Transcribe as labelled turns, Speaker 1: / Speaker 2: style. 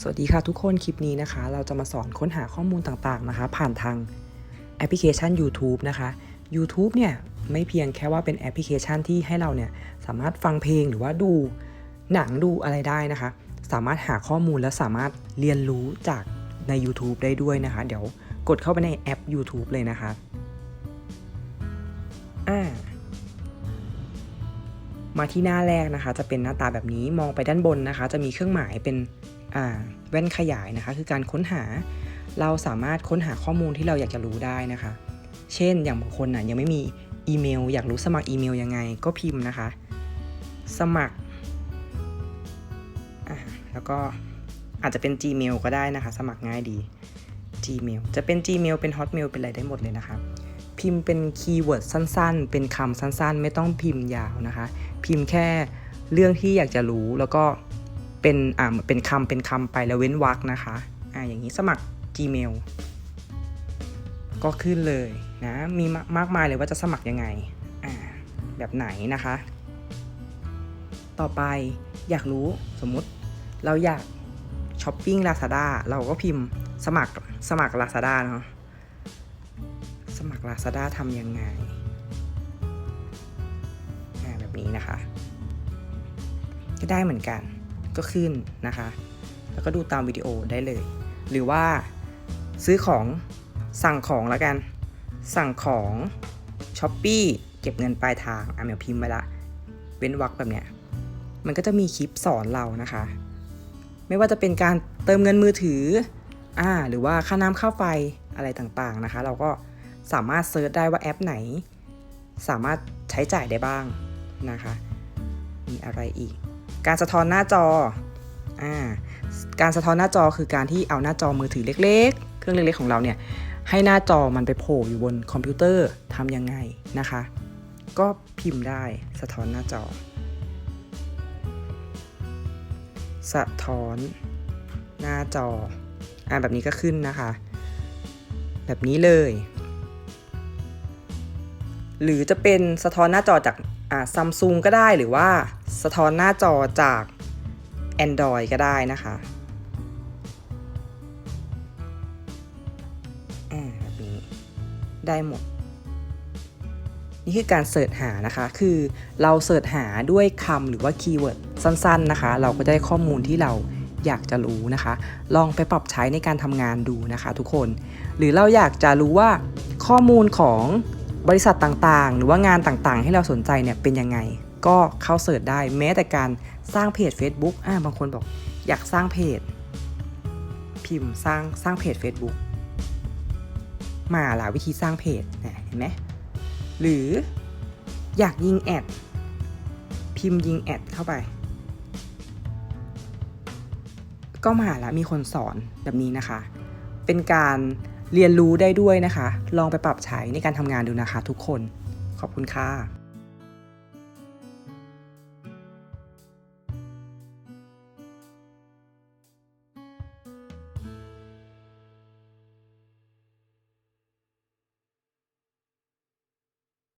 Speaker 1: สวัสดีค่ะทุกคนคลิปนี้นะคะ เราจะมาสอนค้นหาข้อมูลต่างๆนะคะ ผ่านทางแอปพลิเคชัน YouTube นะคะ YouTube เนี่ยไม่เพียงแค่ว่าเป็นแอปพลิเคชันที่ให้เราเนี่ยสามารถฟังเพลงหรือว่าดูหนังดูอะไรได้นะคะ สามารถหาข้อมูลและสามารถเรียนรู้จากใน YouTube ได้ด้วยนะคะ เดี๋ยวกดเข้าไปในแอป YouTube เลยนะคะ มาที่หน้าแรกนะคะ จะเป็นหน้าตาแบบนี้มองไปด้านบนนะคะ จะมีเครื่องหมายเป็นแว่นขยายนะคะ คือการค้นหาเราสามารถค้นหาข้อมูลที่เราอยากจะรู้ได้นะคะ เช่นอย่างบางคนน่ะยังไม่มีอีเมล อยากรู้สมัครอีเมลยังไงก็พิมพ์นะคะ สมัครแล้วก็อาจจะเป็น Gmail ก็ได้นะคะ สมัครง่ายดี Gmail จะเป็น Gmail เป็น Hotmail เป็นอะไรได้หมดเลยนะคะ พิมพ์เป็นคีย์เวิร์ดสั้น ๆ เป็นคำสั้น ๆ ไม่ต้องพิมพ์ยาวนะคะ พิมพ์แค่เรื่องที่อยากจะรู้แล้วก็เป็นอ่าเหมือนเป็นคำเป็นคำไปแล้วเว้นวรรคนะคะอ่าอย่างนี้สมัคร Gmail ก็ขึ้นเลยนะมีมากมายเลยว่าจะสมัครยังไงอ่าแบบไหนนะคะ ต่อไปอยากรู้สมมุติเราอยากช้อปปิ้ง Lazada เราก็พิมพ์สมัครสมัคร Lazada เนาะ มัคร Lazada ทำยังไงแบบนี้นะคะ ก็ได้เหมือนกันก็ขึ้นนะคะ แล้วก็ดูตามวิดีโอได้เลย หรือว่าซื้อของสั่งของแล้วกัน สั่งของช้อปปีเก็บเงินปลายทางอะเดี๋ยวพิมพ์ไปละ เว้นวรรคแบบเนี้ยมันก็จะมีคลิปสอนเรานะคะ ไม่ว่าจะเป็นการเติมเงินมือถืออ่าหรือว่าค่าน้ำค่าไฟอะไรต่างๆนะคะ เราก็ สามารถเซิร์ชได้ว่าแอปไหน สามารถใช้จ่ายได้บ้างนะคะ มีอะไรอีก การสะท้อนหน้าจออ่าการสะท้อนหน้าจอคือการที่เอาหน้าจอมือถือเล็ก ๆ เครื่องเล็กๆของเราเนี่ยให้หน้าจอมันไปโผล่อยู่บนคอมพิวเตอร์ทำยังไงนะคะ ก็พิมพ์ได้สะท้อนหน้าจอ สะท้อนหน้าจออ่าแบบนี้ก็ขึ้นนะคะ แบบนี้เลย หรือจะเป็นสะท้อนหน้าจอจากซัมซุงก็ได้หรือว่าสะท้อนหน้าจอจาก Android ก็ได้นะคะอ่าแบบนี้ได้หมด นี่คือการเสิร์ชหานะคะ คือเราเสิร์ชหาด้วยคำหรือว่าคีย์เวิร์ดสั้นๆนะคะ เราก็จะได้ข้อมูลที่เราอยากจะรู้นะคะ ลองไปปรับใช้ในการทำงานดูนะคะ ทุกคน หรือเราอยากจะรู้ว่าข้อมูลของ บริษัทต่างๆ หรือว่างานต่างๆ ให้เราสนใจเนี่ยเป็นยังไง ก็เข้าเสิร์ชได้แม้แต่การสร้างเพจ Facebook อ่าบางคนบอกอยากสร้างเพจ พิมพ์สร้างสร้างเพจ Facebook มาหลายวิธีสร้างเพจเนี่ยเห็นไหมหรืออยากยิงแอดพิมพ์ยิงแอดเข้าไป ก็มาล้วมีคนสอนแบบนี้นะคะ เป็นการ เรียนรู้ได้ด้วยนะคะ ลองไปปรับใช้ในการทำงานดูนะคะทุกคน ขอบคุณค่ะ